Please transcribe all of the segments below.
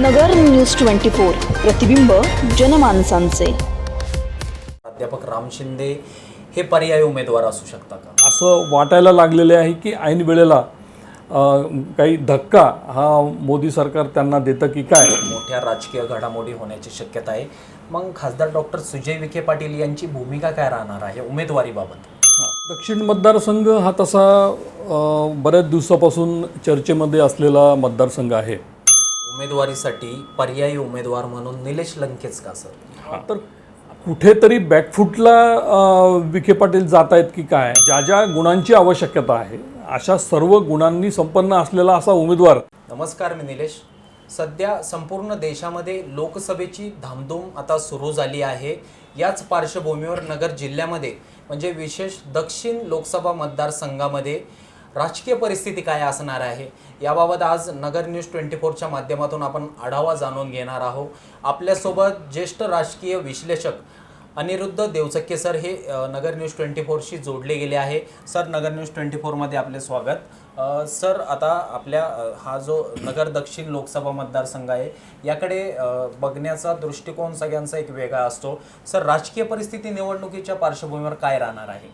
नगर news twenty four प्रतिबिंब जनमानसांचे. प्राध्यापक राम शिंदे हे पर्यायी उमेदवार असू शकता का? असं वाटायला लागलेले आहे की ऐन वेळेला काही धक्का हा मोदी सरकार त्यांना देतं की काय? मोठ्या राजकीय घडामोडी होण्याची शक्यता आहे. मग खासदार डॉक्टर सुजय विखे पाटील यांची भूमिका काय राहणार आहे उमेदवारीबाबत? दक्षिण मतदारसंघ हा तसा बऱ्याच दिवसापासून चर्चेमध्ये असलेला मतदारसंघ आहे. उमेदवारीसाठी पर्यायी उमेदवार म्हणून निलेश लंकेच का सर? तर कुठेतरी बॅकफुटला विखे पाटील जात आहेत की काय? ज्या ज्या गुणांची आवश्यकता आहे अशा सर्व गुणांनी संपन्न असलेला असा उमेदवार. नमस्कार मी निलेश. सध्या संपूर्ण देशामध्ये लोकसभेची धामधूम आता सुरू झाली आहे. याच पार्श्वभूमीवर नगर जिल्ह्यामध्ये म्हणजे विशेष दक्षिण लोकसभा मतदारसंघामध्ये राजकीय परिस्थिती काय असणार आहे? याबाबत आज नगर न्यूज ट्वेंटी फोरच्या माध्यमातून आपण आढावा जाणून घेणार आहोत. आपल्यासोबत ज्येष्ठ राजकीय विश्लेषक अनिरुद्ध देवचक्के सर हे नगर न्यूज ट्वेंटी फोरशी जोडले गेले आहे. सर नगर न्यूज ट्वेंटी फोरमध्ये आपले स्वागत. सर आता आपल्या हा जो नगर दक्षिण लोकसभा मतदारसंघ आहे याकडे बघण्याचा दृष्टिकोन सगळ्यांचा एक वेगळा असतो. सर राजकीय परिस्थिती निवडणुकीच्या पार्श्वभूमीवर काय राहणार आहे?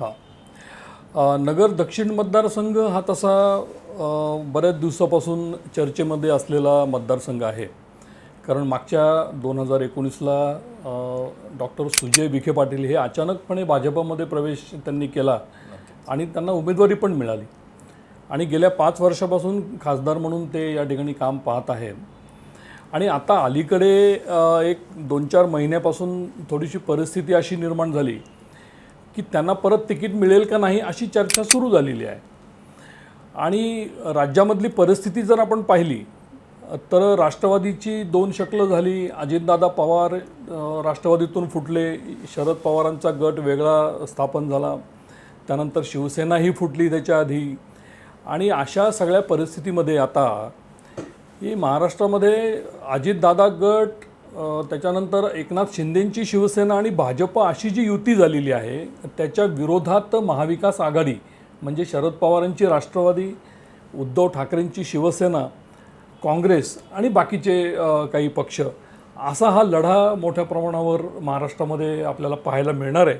हा. नगर दक्षिण मतदारसंघ हा तसा बऱ्याच दिवसापासून चर्चेमध्ये असलेला मतदारसंघ आहे. कारण मागच्या दोन हजार एकोणीसला डॉक्टर सुजय विखे पाटील हे अचानकपणे भाजपामध्ये प्रवेश त्यांनी केला आणि त्यांना उमेदवारी पण मिळाली. आणि गेल्या पाच वर्षापासून खासदार म्हणून ते या ठिकाणी काम पाहत आहे. आणि आता अलीकडे एक दोन चार महिन्यापासून थोडीशी परिस्थिती अशी निर्माण झाली की त्यांना परत तिकीट मिळेल का नाही अशी चर्चा सुरू झालेली आहे. आणि राज्यामधली परिस्थिती जर आपण पाहिली तर राष्ट्रवादीची दोन शकलं झाली. अजितदादा पवार राष्ट्रवादीतून फुटले. शरद पवारांचा गट वेगळा स्थापन झाला. त्यानंतर शिवसेनाही फुटली त्याच्या आधी. आणि अशा सगळ्या परिस्थितीमध्ये आता ही महाराष्ट्रामध्ये अजितदादा गट त्याच्यानंतर एकनाथ शिंदेंची शिवसेना आणि भाजप अशी जी युती झालेली आहे त्याच्या विरोधात महाविकास आघाडी म्हणजे शरद पवारांची राष्ट्रवादी उद्धव ठाकरेंची शिवसेना काँग्रेस आणि बाकीचे काही पक्ष असा हा लढा मोठ्या प्रमाणावर महाराष्ट्रामध्ये आपल्याला पाहायला मिळणार आहे.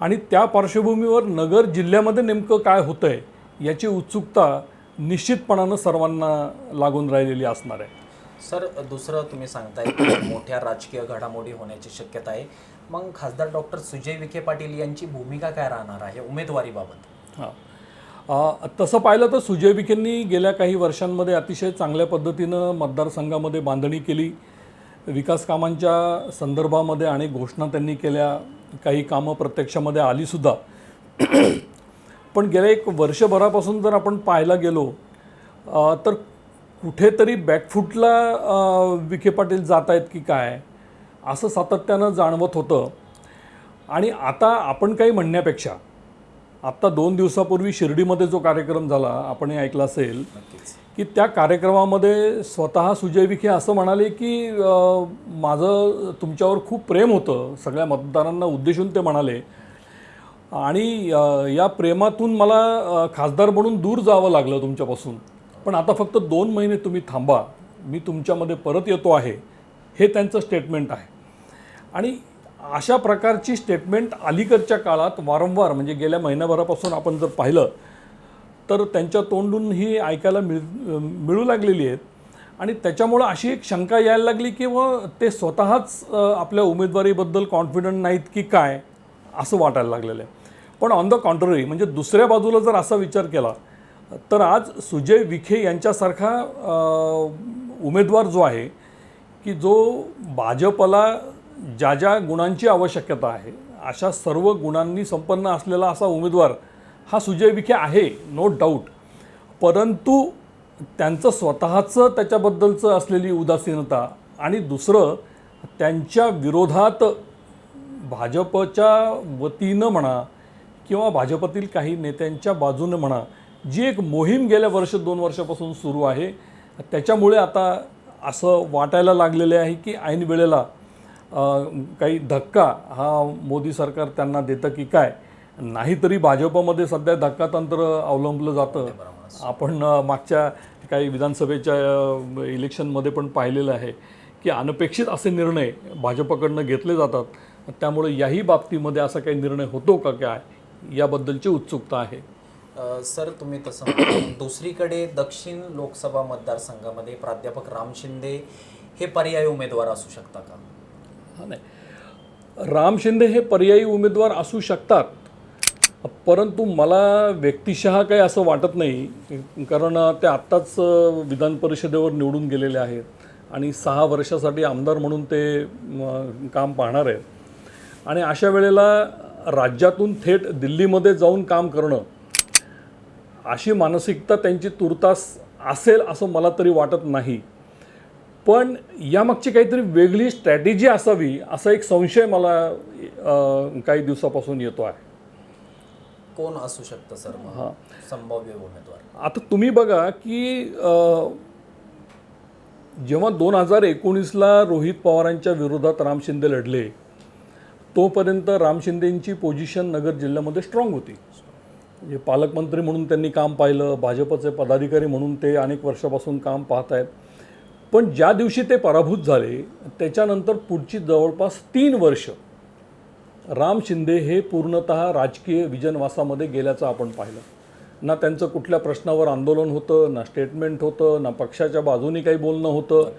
आणि त्या पार्श्वभूमीवर नगर जिल्ह्यामध्ये नेमकं काय होतं आहे याची उत्सुकता निश्चितपणानं सर्वांना लागून राहिलेली असणार आहे. सर दुसरं तुम्ही सांगताय की मोठ्या राजकीय घडामोडी होण्याची शक्यता आहे. मग खासदार डॉक्टर सुजय विखे पाटील यांची भूमिका काय राहणार आहे उमेदवारीबाबत? हां. तसं पाहिलं तर सुजय विखेंनी गेल्या काही वर्षांमध्ये अतिशय चांगल्या पद्धतीनं मतदारसंघामध्ये बांधणी केली. विकास कामांच्या संदर्भामध्ये अनेक घोषणा त्यांनी केल्या. काही कामं प्रत्यक्षामध्ये आलीसुद्धा पण गेल्या एक वर्षभरापासून जर आपण पाहायला गेलो तर कुठेतरी बॅकफुटला विखे पाटील जात आहेत की काय असं सातत्यानं जाणवत होतं. आणि आता आपण काही म्हणण्यापेक्षा आत्ता दोन दिवसापूर्वी शिर्डीमध्ये जो कार्यक्रम झाला आपणही ऐकला असेल की त्या कार्यक्रमामध्ये स्वतः सुजय विखे असं म्हणाले की माझं तुमच्यावर खूप प्रेम होतं सगळ्या मतदारांना उद्देशून ते म्हणाले. आणि या प्रेमातून मला खासदार म्हणून दूर जावं लागलं तुमच्यापासून. पण आता फक्त दोन महिने तुम्ही थांबा. मी तुमच्यामध्ये परत येतो आहे. हे त्यांचं स्टेटमेंट आहे. आणि अशा प्रकारची स्टेटमेंट अलीकडच्या काळात वारंवार म्हणजे गेल्या महिन्याभरापासून आपण जर पाहिलं तर त्यांच्या तोंडून ही ऐकायला मिळ मिळू लागलेली आहेत. आणि त्याच्यामुळं अशी एक शंका यायला लागली की व ते स्वतःच आपल्या उमेदवारीबद्दल कॉन्फिडंट नाहीत की काय? असं वाटायला लागलेलं आहे. पण ऑन द कॉन्ट्ररी म्हणजे दुसऱ्या बाजूला जर असा विचार केला तर आज सुजय विखे यांच्यासारखा उमेदवार जो आहे की जो भाजपला ज्या ज्या गुणांची आवश्यकता आहे अशा सर्व गुणांनी संपन्न असलेला असा उमेदवार हा सुजय विखे आहे नो डाऊट परंतु त्यांचं स्वतःचं त्याच्याबद्दलचं असलेली उदासीनता आणि दुसरं त्यांच्या विरोधात भाजपच्या वतीनं म्हणा किंवा भाजपातील काही नेत्यांच्या बाजूनं म्हणा जी एक मोहीम गेल्या वर्ष दोन वर्षापासून सुरू आहे त्याच्यामुळे आता असं वाटायला लागलेले आहे की ऐन वेळेला काही धक्का हा मोदी सरकार त्यांना देतं की काय? नाहीतरी भाजपमध्ये सध्या धक्का तंत्र अवलंबलं जातं. आपण मागच्या काही विधानसभेच्या इलेक्शनमध्ये पण पाहिलेलं आहे की अनपेक्षित असे निर्णय भाजपकडनं घेतले जातात. त्यामुळे याही बाबतीमध्ये असा काही निर्णय होतो का काय? याबद्दलची उत्सुकता आहे. सर तुम्ही तसं दुसरीकडे दक्षिण लोकसभा मतदारसंघामध्ये प्राध्यापक राम शिंदे हे पर्यायी उमेदवार असू शकता का? हा नाही. राम शिंदे हे पर्यायी उमेदवार असू शकतात परंतु मला व्यक्तिशः काही असं वाटत नाही कारण ते आत्ताच विधान परिषदेवर निवडून गेलेले आहेत आणि सहा वर्षासाठी आमदार म्हणून ते काम पाहणार आहेत. आणि अशा वेळेला राज्यातून थेट दिल्लीमध्ये जाऊन काम करणं अशी मानसिकता त्यांची तुर्तास असेल असं मला तरी वाटत नाही. पण यामागची काहीतरी वेगळी स्ट्रॅटेजी असावी असा एक संशय मला काही दिवसापासून येतो आहे. कोण असू शकतं सर मग? संभाव्य उमेदवार. आता तुम्ही बघा की जेव्हा दोन हजार एकोणीसला रोहित पवारांच्या विरोधात राम शिंदे लढले तोपर्यंत राम शिंदेंची पोझिशन नगर जिल्ह्यामध्ये स्ट्रॉंग होती. म्हणजे पालकमंत्री म्हणून त्यांनी काम पाहिलं भाजपचे पदाधिकारी म्हणून ते अनेक वर्षापासून काम पाहत आहेत पण ज्या दिवशी ते पराभूत झाले त्याच्यानंतर पुढची जवळपास तीन वर्ष राम शिंदे हे पूर्णतः राजकीय विजनवासामध्ये गेल्याचं आपण पाहिलं. ना त्यांचं कुठल्या प्रश्नावर आंदोलन होतं ना स्टेटमेंट होतं ना पक्षाच्या बाजूनी काही बोलणं होतं.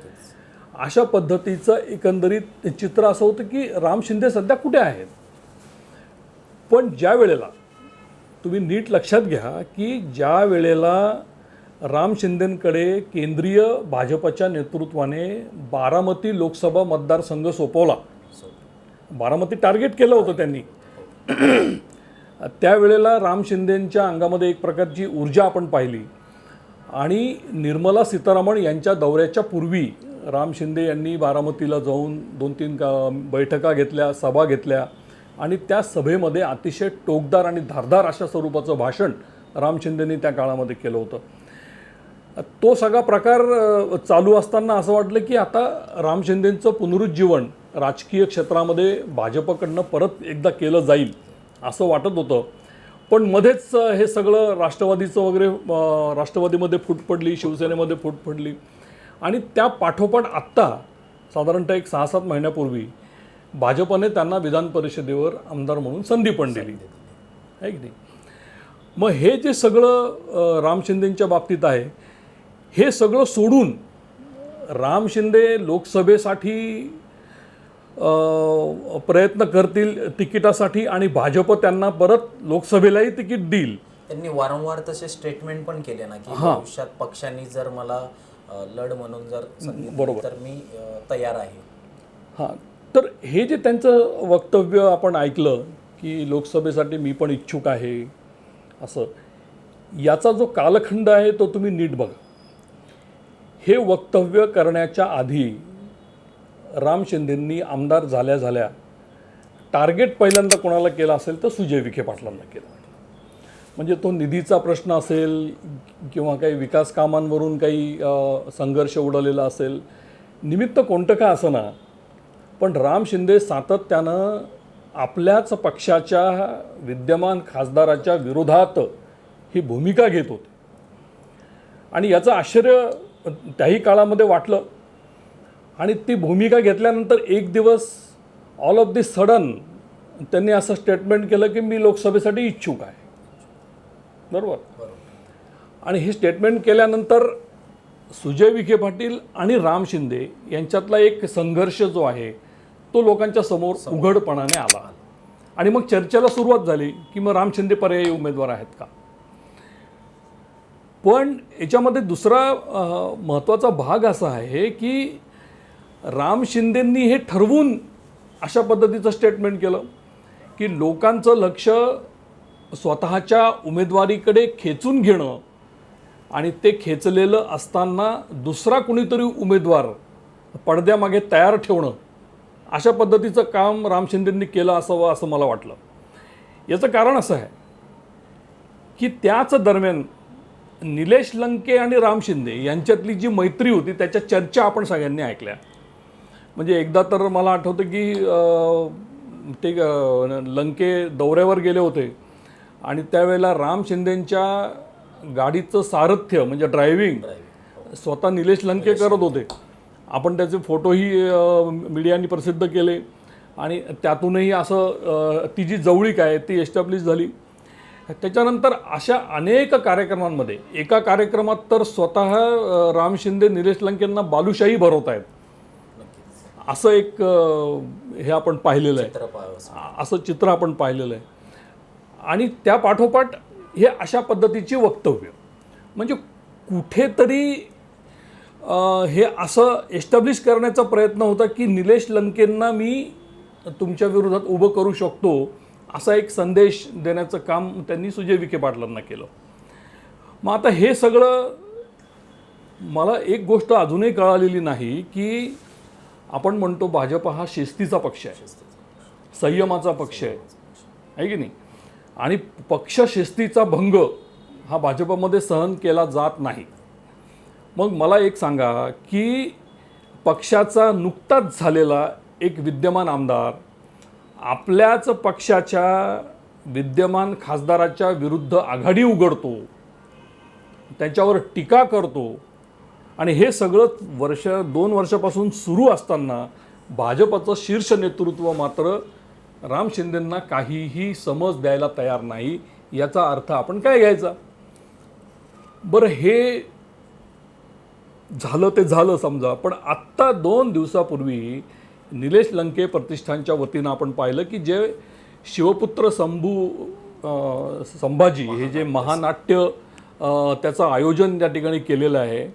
अशा पद्धतीचं एकंदरीत चित्र असं होतं की राम शिंदे सध्या कुठे आहेत? पण ज्या वेळेला तुम्ही नीट लक्षात घ्या की ज्या वेळेला राम शिंदेंकडे केंद्रीय भाजपच्या नेतृत्वाने बारामती लोकसभा मतदारसंघ सोपवला. बारामती टार्गेट केलं होतं त्यांनी. त्यावेळेला राम शिंदेंच्या अंगामध्ये एक प्रकारची ऊर्जा आपण पाहिली. आणि निर्मला सीतारामन यांच्या दौऱ्याच्या पूर्वी राम शिंदे यांनी बारामतीला जाऊन दोन तीन का बैठका घेतल्या सभा घेतल्या. आणि त्या सभेमध्ये अतिशय टोकदार आणि धारदार अशा स्वरूपाचं भाषण राम त्या काळामध्ये केलं होतं. तो सगळा प्रकार चालू असताना असं वाटलं की आता राम शिंदेंचं पुनरुज्जीवन राजकीय क्षेत्रामध्ये भाजपकडनं परत एकदा केलं जाईल असं वाटत होतं. पण मध्येच हे सगळं राष्ट्रवादीचं वगैरे राष्ट्रवादीमध्ये फूट पडली शिवसेनेमध्ये फूट पडली. आणि त्या पाठोपाठ आत्ता साधारणतः एक सहा सात महिन्यापूर्वी भाजपने त्यांना विधान परिषदेवर आमदार म्हणून संधी पण दिली. आहे की नाही? मग हे जे सगळं राम शिंदेंच्या बाबतीत आहे हे सगळं सोडून राम शिंदे लोकसभेसाठी प्रयत्न करतील तिकिटासाठी आणि भाजप त्यांना परत लोकसभेलाही तिकीट देईल. त्यांनी वारंवार तसे स्टेटमेंट पण केले ना की भविष्यात पक्षांनी जर मला लढ म्हणून जर दिली तर मी तयार आहे. हां. तर हे जे त्यांचं वक्तव्य आपण ऐकलं की लोकसभेसाठी मी पण इच्छुक आहे असं याचा जो कालखंड आहे तो तुम्ही नीट बघा. हे वक्तव्य करण्याच्या आधी राम शिंदेंनी आमदार झाल्या झाल्या टार्गेट पहिल्यांदा कोणाला केला असेल तर सुजय विखे पाटलांना केलं. म्हणजे तो निधीचा प्रश्न असेल किंवा काही विकास कामांवरून काही संघर्ष उडालेला असेल निमित्त कोणतं का असं ना पण राम शिंदे सातत्यानं आपल्याच पक्षाच्या विद्यमान खासदाराच्या विरोधात ही भूमिका घेत होते. आणि याचं आश्चर्य त्याही काळामध्ये वाटलं. आणि ती भूमिका घेतल्यानंतर एक दिवस ऑल ऑफ दी सडन त्यांनी असं स्टेटमेंट केलं की मी लोकसभेसाठी इच्छुक आहे. बरोबर? आणि हे स्टेटमेंट केल्यानंतर सुजय विखे पाटील आणि राम शिंदे यांच्यातला एक संघर्ष जो आहे तो लोकांच्या समोर उघडपणाने आला. आणि मग चर्चेला सुरुवात झाली की मग राम शिंदे पर्यायी उमेदवार आहेत का? पण याच्यामध्ये दुसरा महत्त्वाचा भाग असा आहे की राम शिंदेंनी हे ठरवून अशा पद्धतीचं स्टेटमेंट केलं की लोकांचं लक्ष स्वतःच्या उमेदवारीकडे खेचून घेणं आणि ते खेचलेलं असताना दुसरा कुणीतरी उमेदवार पडद्यामागे तयार ठेवणं अशा पद्धतीचं काम राम शिंदेंनी केलं असावं असं मला वाटलं. याचं कारण असं आहे की त्याच दरम्यान निलेश लंके आणि राम शिंदे यांच्यातली जी मैत्री होती त्याच्या चर्चा आपण सगळ्यांनी ऐकल्या. म्हणजे एकदा तर मला आठवतं की ते लंके दौऱ्यावर गेले होते आणि त्यावेळेला राम शिंदेंच्या गाडीचं सारथ्य म्हणजे ड्रायव्हिंग स्वतः निलेश लंके करत होते. आपण त्याचे फोटोही मीडियानी प्रसिद्ध केले. आणि त्यातूनही असं ती जी जवळीक आहे ती एस्टॅब्लिश झाली. त्याच्यानंतर अशा अनेक कार्यक्रमांमध्ये एका कार्यक्रमात तर स्वतः राम शिंदे निलेश लंकेंना बालुशाही भरवत आहेत. असं एक हे आपण पाहिलेलं आहे. असं चित्र आपण पाहिलेलं आहे. आणि त्या पाठोपाठ हे अशा पद्धतीची वक्तव्य. म्हणजे कुठेतरी हे असं एस्टॅब्लिश करण्याचा प्रयत्न होता की निलेश लंकेंना मी तुमच्या विरोधात उभं करू शकतो असा एक संदेश देण्याचं काम त्यांनी सुजय विखे पाटलांना केलं. मग आता हे सगळं मला एक गोष्ट अजूनही कळालेली नाही की आपण म्हणतो भाजप हा शिस्तीचा पक्ष आहे. संयमाचा पक्ष आहे. आहे की नाही? आणि पक्ष शिस्तीचा भंग हा भाजपमध्ये सहन केला जात नाही. मग मला एक सांगा की पक्षाचा नुकताच झालेला एक विद्यमान आमदार आपल्याच पक्षाच्या विद्यमान खासदाराच्या विरुद्ध आघाडी उघडतो त्याच्यावर टीका करतो आणि हे सगळं वर्ष दोन वर्षापासून सुरू असताना भाजपचं शीर्ष नेतृत्व मात्र राम शिंदेंना काहीही समज द्यायला तयार नाही याचा अर्थ आपण काय घ्यायचा? बरं हे झालं ते झालं समजा. पण आत्ता दोन दिवसापूर्वी निलेश लंके प्रतिष्ठानच्या वतीनं आपण पाहिलं की जे शिवपुत्र संभू संभाजी हे जे महानाट्य त्याचं आयोजन त्या ठिकाणी केलेलं आहे.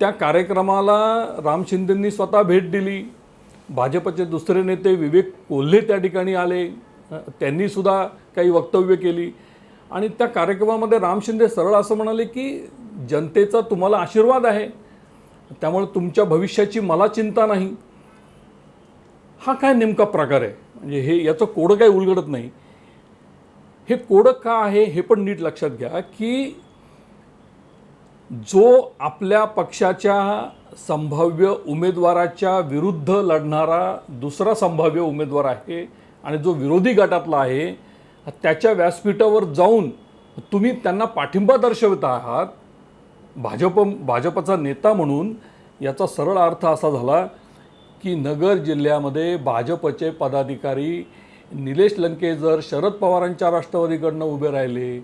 त्या कार्यक्रमाला राम शिंदेंनी स्वतः भेट दिली. भाजपचे दुसरे नेते विवेक कोल्हे त्या ठिकाणी आले. त्यांनीसुद्धा काही वक्तव्य केली. आणि त्या कार्यक्रमामध्ये राम शिंदे सरळ असं म्हणाले की जनतेचा तुम्हाला आशीर्वाद आहे. त्यामुळे तुमच्या भविष्याची मला चिंता नाही. हा काय नेमका प्रकार आहे? म्हणजे हे याचं कोडं काही उलगडत नाही. हे कोडं का आहे हे पण नीट लक्षात घ्या की जो आपल्या पक्षाच्या संभाव्य उमेदवाराच्या विरुद्ध लढणारा दुसरा संभाव्य उमेदवार आहे आणि जो विरोधी गटातला आहे त्याच्या व्यासपीठावर जाऊन तुम्ही त्यांना पाठिंबा दर्शवत आहात भाजप भाजपचा नेता म्हणून याचा सरळ अर्थ असा झाला की नगर जिल्ह्यामध्ये भाजपचे पदाधिकारी निलेश लंके जर शरद पवारांच्या राष्ट्रवादीकडनं उभे राहिले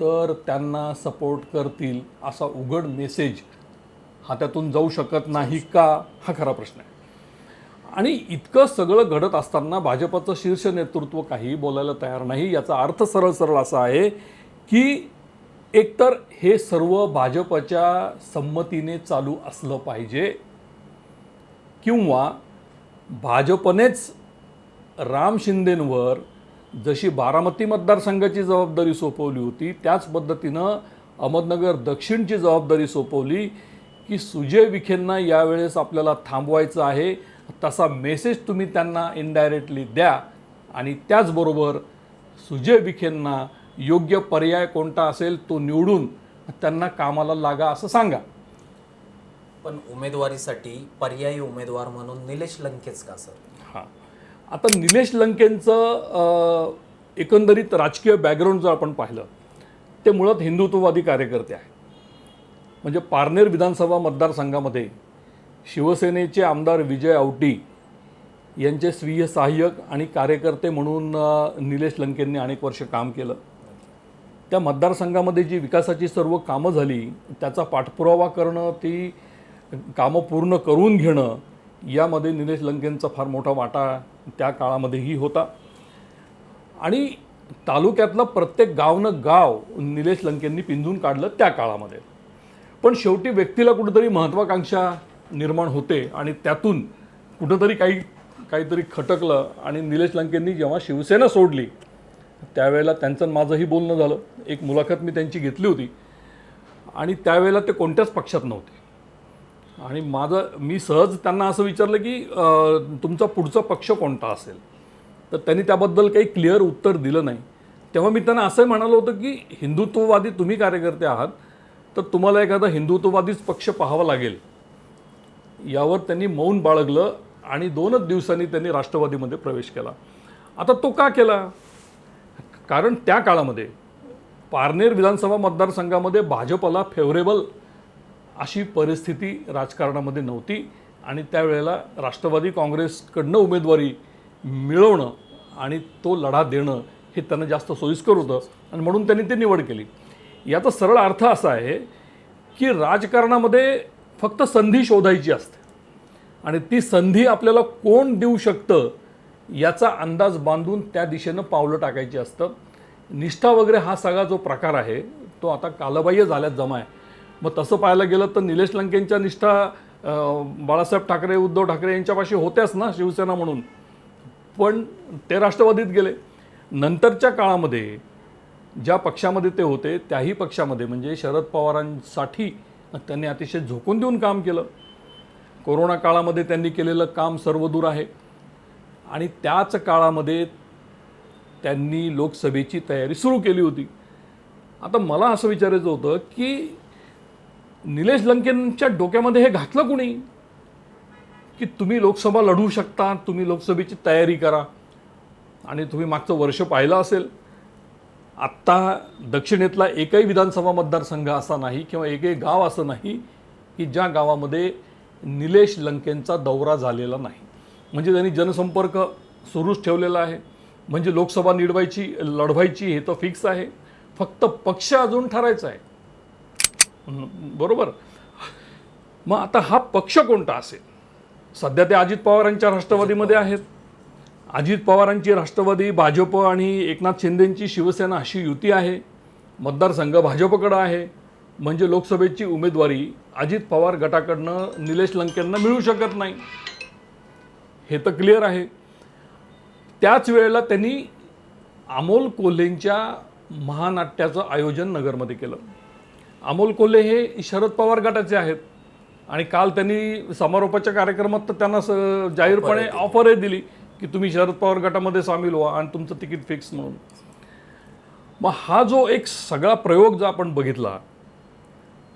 तर त्यांना सपोर्ट करतील असा उघड मेसेज हा त्यातून जाऊ शकत नाही का? हा खरा प्रश्न आहे. आणि इतकं सगळं घडत असताना भाजपचं शीर्ष नेतृत्व काही बोलायला तयार नाही याचा अर्थ सरळ सरळ असा आहे की एकतर हे सर्व भाजपच्या संमतीने चालू असलं पाहिजे किंवा भाजपनेच राम शिंदेंवर जशी बारामती मतदारसंघाची जबाबदारी सोपवली होती त्याच पद्धतीनं अहमदनगर दक्षिणची जबाबदारी सोपवली की सुजय विखेंना यावेळेस आपल्याला थांबवायचं आहे. तसा मेसेज तुम्ही त्यांना इनडायरेक्टली द्या आणि त्याचबरोबर सुजय विखेंना योग्य पर्याय कोणता असेल तो निवडून त्यांना कामाला लागा असं सांगा. पण उमेदवारीसाठी पर्यायी उमेदवार म्हणून निलेश लंकेच का सर? हां. आता निलेश लंकेंचं एकंदरीत राजकीय बॅकग्राऊंड जर आपण पाहिलं ते मुळात हिंदुत्ववादी कार्यकर्ते आहेत. म्हणजे पारनेर विधानसभा मतदारसंघामध्ये शिवसेनेचे आमदार विजय आवटी यांचे स्वीय सहाय्यक आणि कार्यकर्ते म्हणून निलेश लंकेंनी अनेक वर्ष काम केलं. त्या मतदारसंघामध्ये जी विकासाची सर्व कामं झाली त्याचा पाठपुरावा करणं ती कामं पूर्ण करून घेणं यामध्ये निलेश लंकेंचा फार मोठा वाटा त्या काळामध्येही होता. आणि तालुक्यातलं प्रत्येक गावनं गाव निलेश लंकेंनी पिंजून काढलं त्या काळामध्ये. पण शेवटी व्यक्तीला कुठंतरी महत्त्वाकांक्षा निर्माण होते आणि त्यातून कुठंतरी काही काहीतरी खटकलं आणि निलेश लंकेंनी जेव्हा शिवसेना सोडली त्यावेळेला त्यांचं माझंही बोलणं झालं. एक मुलाखत मी त्यांची घेतली होती. आणि त्यावेळेला ते कोणत्याच पक्षात नव्हते. आणि माझं मी सहज त्यांना असं विचारलं की तुमचा पुढचा पक्ष कोणता असेल? तर त्यांनी त्याबद्दल काही क्लिअर उत्तर दिलं नाही. तेव्हा मी त्यांना असंही म्हणालो होतं की हिंदुत्ववादी तुम्ही कार्यकर्ते आहात तर तुम्हाला एखादा हिंदुत्ववादीच पक्ष पाहावा लागेल. यावर त्यांनी मौन बाळगलं आणि दोनच दिवसांनी त्यांनी राष्ट्रवादीमध्ये प्रवेश केला. आता तो का केला? कारण त्या काळामध्ये पारनेर विधानसभा मतदारसंघामध्ये भाजपला फेवरेबल अशी परिस्थिती राजकारणामध्ये नव्हती आणि त्यावेळेला राष्ट्रवादी काँग्रेसकडनं उमेदवारी मिळवणं आणि तो लढा देणं हे त्यांना जास्त सोयीस्कर होतं आणि म्हणून त्यांनी ती निवड केली. याचा सरळ अर्थ असा आहे की राजकारणामध्ये फक्त संधी शोधायची असते आणि ती संधी आपल्याला कोण देऊ शकतं याचा अंदाज बांधून त्या दिशेनं पावलं टाकायची असतं. निष्ठा वगैरे हा सगळा जो प्रकार आहे तो आता कालबाह्य झाल्यात जमा आहे. मग तसं पाहायला गेलं तर निलेश लंकेंच्या निष्ठा बाळासाहेब ठाकरे उद्धव ठाकरे यांच्यापाशी होत्याच ना शिवसेना म्हणून. पण ते राष्ट्रवादीत गेले. नंतरच्या काळामध्ये ज्या पक्षामध्ये ते होते त्याही पक्षामध्ये म्हणजे शरद पवारांसाठी त्यांनी अतिशय झोकून देऊन काम केलं. कोरोना काळामध्ये त्यांनी केलेलं काम सर्वदूर आहे. आणि त्याच काळामध्ये त्यांनी लोकसभेची तयारी सुरू केली होती. आता मला असं विचारायचं होतं की निलेश लंकेंच्या डोक्यामध्ये हे घातलं कुणी? की तुम्ही लोकसभा लढू शकता तुम्ही लोकसभेची तयारी करा. आणि तुम्ही मागचं वर्ष पाहिलं असेल. आत्ता दक्षिणेतला एकही विधानसभा मतदारसंघ असा नाही किंवा एकही गाव असं नाही की ज्या गावामध्ये निलेश लंकेंचा दौरा झालेला नाही. म्हणजे त्यांनी जनसंपर्क सुरूच ठेवलेला आहे. म्हणजे लोकसभा निडवायची लढवायची हे तर फिक्स आहे. फक्त पक्ष अजून ठरायचा आहे. बरोबर? मग आता हा पक्ष कोणता असेल? सध्या ते अजित पवारांच्या राष्ट्रवादीमध्ये आहेत. अजित पवारांची राष्ट्रवादी भाजप आणि एकनाथ शिंदेंची शिवसेना अशी युती आहे. मतदारसंघ भाजपकडं आहे. म्हणजे लोकसभेची उमेदवारी अजित पवार गटाकडनं निलेश लंकेंना मिळू शकत नाही. हे तर क्लिअर आहे. त्याच वेळेला त्यांनी अमोल कोल्हेंच्या महानाट्याचं आयोजन नगरमध्ये केलं. अमोल कोल्हे हे शरद पवार गटाचे आहेत आणि काल त्यांनी समारोपाच्या कार्यक्रमात तर त्यांना स- जाहीरपणे ऑफरही दिली की तुम्ही शरद पवार गटामध्ये सामील व्हा आणि तुमचं तिकीट फिक्स म्हणून. मग हा जो एक सगळा प्रयोग जर आपण बघितला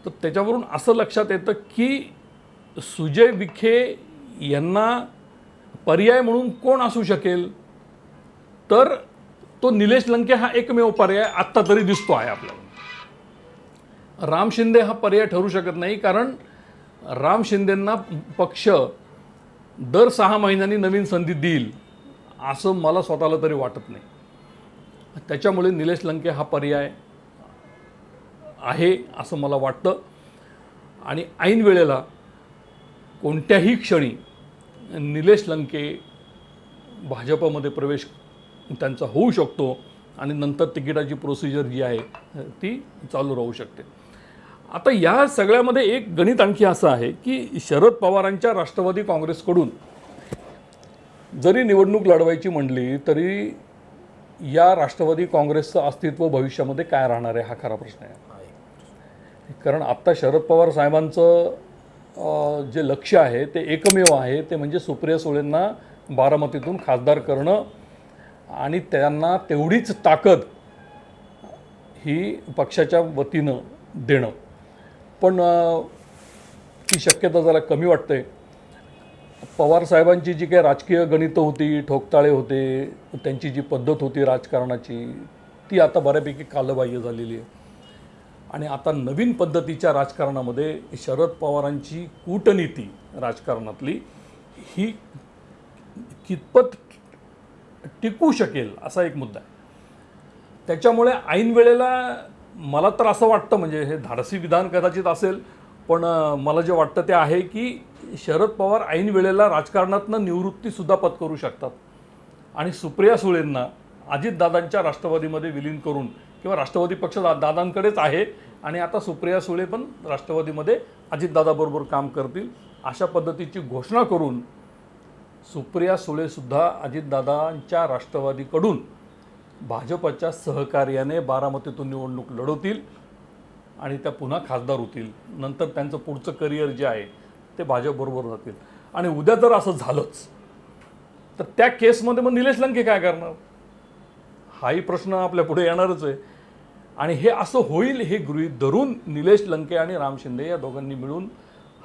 तर त्याच्यावरून असं लक्षात येतं की सुजय विखे यांना पर्याय म्हणून कोण असू शकेल? तर तो निलेश लंके हा एकमेव पर्याय आत्ता तरी दिसतो आहे आपल्याला. राम शिंदे हा पर्याय ठरू शकत नाही कारण राम शिंदेंना पक्ष दर सहा महिन्यांनी नवीन संधी देईल असं मला स्वतःला तरी वाटत नाही. त्याच्यामुळे निलेश लंके हा पर्याय आहे असं मला वाटतं. आणि ऐन वेळेला कोणत्याही क्षणी निलेश लंके भाजपमध्ये प्रवेश त्यांचा होऊ शकतो आणि नंतर तिकिटाची प्रोसिजर जी आहे ती चालू राहू शकते. आता या सगळ्यामध्ये एक गणित आणखी असं आहे की शरद पवारांच्या राष्ट्रवादी काँग्रेसकडून जरी निवडणूक लढवायची म्हणली तरी या राष्ट्रवादी काँग्रेसचं अस्तित्व भविष्यामध्ये काय राहणार आहे हा खरा प्रश्न आहे. कारण आत्ता शरद पवार साहेबांचं जे लक्ष आहे ते एकमेव आहे ते म्हणजे सुप्रिया सुळेंना बारामतीतून खासदार करणं आणि त्यांना तेवढीच ताकद ही पक्षाच्या वतीनं देणं. पण ती शक्यता जरा कमी वाटते पवार साहेबांची जी काही राजकीय गणितं होती ठोकताळे होते त्यांची जी पद्धत होती राजकारणाची ती आता बऱ्यापैकी कालबाह्य झालेली आहे. आणि आता नवीन पद्धतीच्या राजकारणामध्ये शरद पवारांची कूटनीती राजकारणातली ही कितपत टिकू शकेल असा एक मुद्दा आहे. त्याच्यामुळे ऐन वेळेला मला तर असं वाटतं म्हणजे हे धाडसी विधान कदाचित असेल पण मला जे वाटतं ते आहे की शरद पवार ऐन वेळेला राजकारणातनं निवृत्तीसुद्धा पत्करू शकतात. आणि सुप्रिया सुळेंना अजितदादांच्या राष्ट्रवादीमध्ये विलीन करून किंवा राष्ट्रवादी पक्ष दा दादांकडेच आहे. आणि आता सुप्रिया सुळे पण राष्ट्रवादीमध्ये अजितदादाबरोबर काम करतील. अशा पद्धतीची घोषणा करून सुप्रिया सुळेसुद्धा अजितदादांच्या राष्ट्रवादीकडून भाजपच्या सहकार्याने बारामतीतून निवडणूक लढवतील आणि त्या पुन्हा खासदार होतील. नंतर त्यांचं पुढचं करिअर जे आहे ते भाजपबरोबर जातील. आणि उद्या जर असं झालंच तर त्या केसमध्ये मग निलेश लंके काय करणार? हाही प्रश्न आपल्या पुढे येणारच आहे. आणि हे असं होईल हे गृहीत धरून निलेश लंके आणि राम शिंदे या दोघांनी मिळून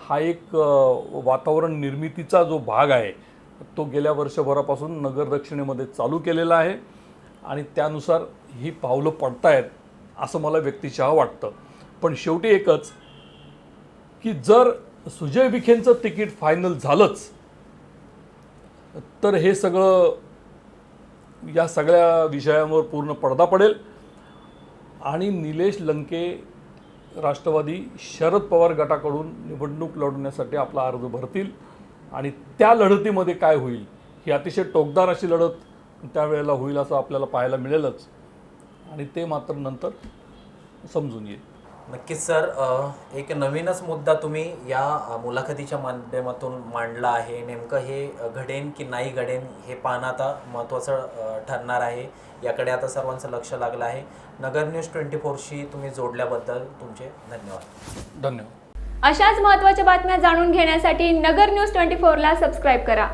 हा एक वातावरण निर्मितीचा जो भाग आहे तो गेल्या वर्षभरापासून नगर दक्षिणेमध्ये चालू केलेला आहे. आणि त्यानुसार ही पावलं पडतायत असं मला व्यक्तिशः वाटतं. पण शेवटी एकच की जर सुजय विखेंचं तिकीट फायनल झालंच तर हे सगळं या सगळ्या विषयांवर पूर्ण पडदा पडेल. आणि निलेश लंके राष्ट्रवादी शरद पवार गटाकडून निवडणूक लढवण्यासाठी आपला अर्ज भरतील. आणि त्या लढतीमध्ये काय होईल? ही अतिशय टोकदार अशी लढत त्यावेळेला होईल असं आपल्याला पाहायला मिळेलच. आणि ते मात्र नंतर समजून येईल. नक्कीच सर. एक नवीनच मुद्दा तुम्ही या मुलाखतीच्या माध्यमातून मांडला आहे. नेमकं हे घडेन की नाही घडेन हे पाहणं आता महत्त्वाचं ठरणार आहे. याकडे आता सर्वांचं लक्ष लागलं आहे. नगर न्यूज ट्वेंटी फोरशी तुम्ही जोडल्याबद्दल तुमचे धन्यवाद. धन्यवाद. अशाच महत्त्वाच्या बातम्या जाणून घेण्यासाठी नगर न्यूज ट्वेंटी फोरला सबस्क्राईब करा.